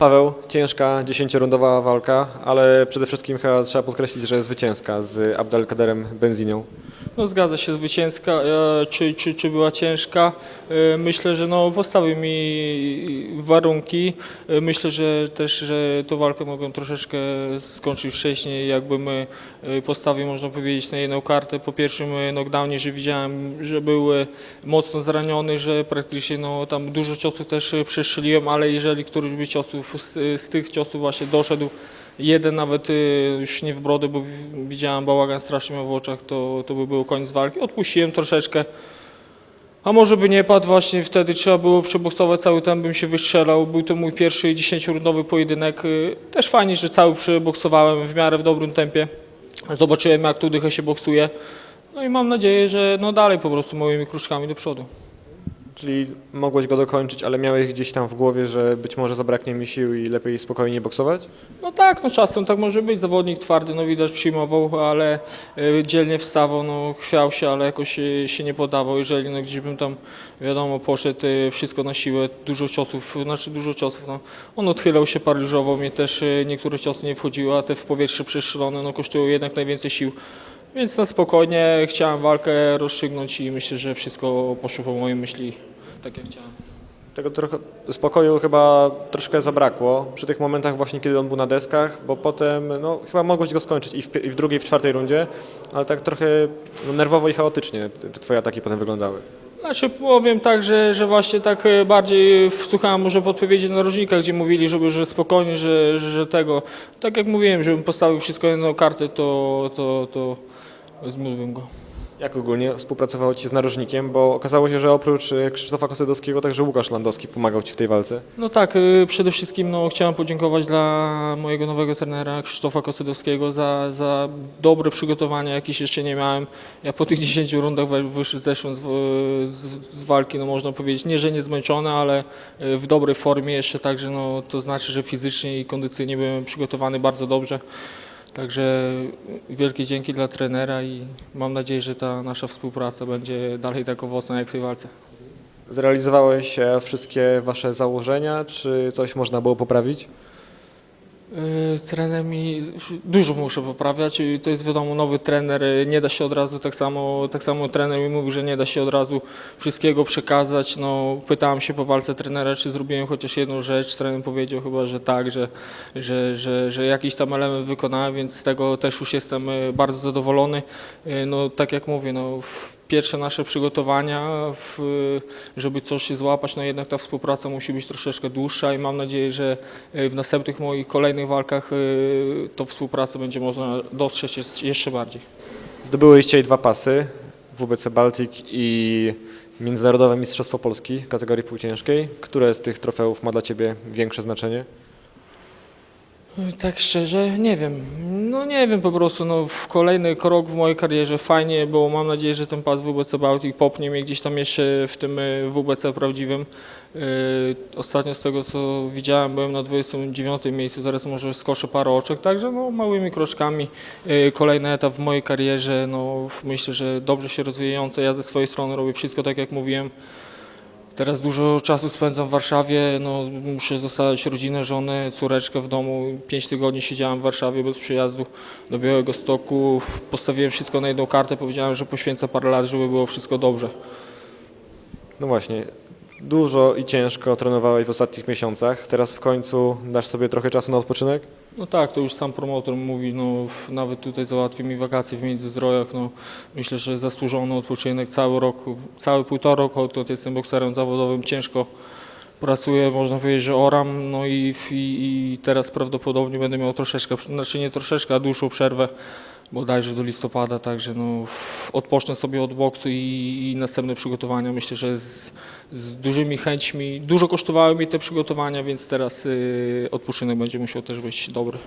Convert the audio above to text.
Paweł, ciężka, dziesięciorundowa walka, ale przede wszystkim chyba trzeba podkreślić, że zwycięska z Abdelkaderem Benzinią. No zgadza się, zwycięska. E, Czy, czy, czy była ciężka? E, Myślę, że no, postawił mi warunki. E, Myślę, że też, że tą walkę mogłem troszeczkę skończyć wcześniej, jakbym postawił, można powiedzieć, na jedną kartę. Po pierwszym e, knockdownie, że widziałem, że był mocno zraniony, że praktycznie no, tam dużo ciosów też przestrzeliłem, ale jeżeli któryś by ciosów z, z tych ciosów właśnie doszedł, Jeden nawet już nie w brodę, bo widziałem bałagan strasznie miał w oczach, to, to by był koniec walki. Odpuściłem troszeczkę. A może by nie padł właśnie wtedy trzeba było przeboksować cały ten bym się wystrzelał. Był to mój pierwszy 10-rundowy pojedynek. Y, Też fajnie, że cały przeboksowałem w miarę w dobrym tempie. Zobaczyłem jak tu dychę się boksuje. No i mam nadzieję, że no dalej po prostu moimi kruczkami do przodu. Czyli mogłeś go dokończyć, ale miałeś gdzieś tam w głowie, że być może zabraknie mi sił i lepiej spokojnie boksować? No tak, no czasem tak może być. Zawodnik twardy, no widać przyjmował, ale y, dzielnie wstawał, no chwiał się, ale jakoś y, się nie podawał. Jeżeli no, gdzieś bym tam, wiadomo, poszedł y, wszystko na siłę, dużo ciosów, znaczy dużo ciosów, no. On odchylał się, paryżował, mnie też y, niektóre ciosy nie wchodziły, a te w powietrze przestrzelone, no kosztują jednak najwięcej sił. Więc na spokojnie chciałem walkę rozstrzygnąć i myślę, że wszystko poszło po mojej myśli tak jak chciałem. Tego trochę spokoju chyba troszkę zabrakło przy tych momentach właśnie, kiedy on był na deskach, bo potem no, chyba mogłeś go skończyć i w, i w drugiej, i w czwartej rundzie, ale tak trochę no, nerwowo i chaotycznie te, te twoje ataki potem wyglądały. Znaczy powiem tak, że, że właśnie tak e, bardziej wsłuchałem może podpowiedzi narożnika, gdzie mówili, żeby, że spokojnie, że, że, że tego, tak jak mówiłem, żebym postawił wszystko na jedną kartę, to, to, to zmówiłbym go. Jak ogólnie współpracowało Ci z narożnikiem, bo okazało się, że oprócz e, Krzysztofa Kosydowskiego także Łukasz Landowski pomagał Ci w tej walce. No tak, y, przede wszystkim no, chciałem podziękować dla mojego nowego trenera Krzysztofa Kosydowskiego za, za dobre przygotowania, jakieś jeszcze nie miałem. Ja po tych 10 rundach zeszłem z, z, z walki, no można powiedzieć, nie, że nie zmęczony, ale y, w dobrej formie jeszcze, także no, to znaczy, że fizycznie i kondycyjnie byłem przygotowany bardzo dobrze. Także wielkie dzięki dla trenera i mam nadzieję, że ta nasza współpraca będzie dalej tak owocna jak w tej walce. Zrealizowałeś wszystkie Wasze założenia, czy coś można było poprawić? Yy, Trener mi dużo muszę poprawiać. To jest wiadomo nowy trener, yy, nie da się od razu tak samo, tak samo trener mi mówi, że nie da się od razu wszystkiego przekazać. No, pytałem się po walce trenera, czy zrobiłem chociaż jedną rzecz. Trener powiedział chyba, że tak, że, że, że, że jakiś tam element wykonałem, więc z tego też już jestem yy, bardzo zadowolony. No, tak jak mówię, no, pierwsze nasze przygotowania, w, żeby coś się złapać, no jednak ta współpraca musi być troszeczkę dłuższa i mam nadzieję, że y, w następnych moich kolejnych walkach y, tą współpracę będzie można dostrzec jeszcze bardziej. Zdobyłeś dzisiaj dwa pasy, WBC Baltic i Międzynarodowe Mistrzostwo Polski kategorii półciężkiej. Które z tych trofeów ma dla Ciebie większe znaczenie? Tak szczerze, nie wiem. No nie wiem po prostu, no w kolejny krok w mojej karierze fajnie, bo mam nadzieję, że ten pas WBC Baltic popnie mnie gdzieś tam jeszcze w tym y, WBC prawdziwym. Y, Ostatnio z tego co widziałem byłem na 29 miejscu, teraz może skoczę parę oczek, także no małymi kroczkami y, kolejny etap w mojej karierze, no myślę, że dobrze się rozwijające, ja ze swojej strony robię wszystko tak jak mówiłem. Teraz dużo czasu spędzam w Warszawie, no, muszę zostawiać rodzinę, żonę, córeczkę w domu. Pięć tygodni siedziałem w Warszawie bez przyjazdu do Białego Stoku. Postawiłem wszystko na jedną kartę, powiedziałem, że poświęcę parę lat, żeby było wszystko dobrze. No właśnie, dużo i ciężko trenowałeś w ostatnich miesiącach. Teraz w końcu dasz sobie trochę czasu na odpoczynek? No tak, to już sam promotor mówi, no nawet tutaj załatwi mi wakacje w Międzyzdrojach, no myślę, że zasłużony odpoczynek cały rok, cały półtora roku, odkąd jestem bokserem zawodowym, ciężko pracuję, można powiedzieć, że oram, no i, i, i teraz prawdopodobnie będę miał troszeczkę, znaczy nie troszeczkę, a dłuższą przerwę, bodajże do listopada, także no odpocznę sobie od boksu i, i następne przygotowania, myślę, że z, z dużymi chęćmi, dużo kosztowały mi te przygotowania, więc teraz y, odpoczynek będzie musiał też być dobry.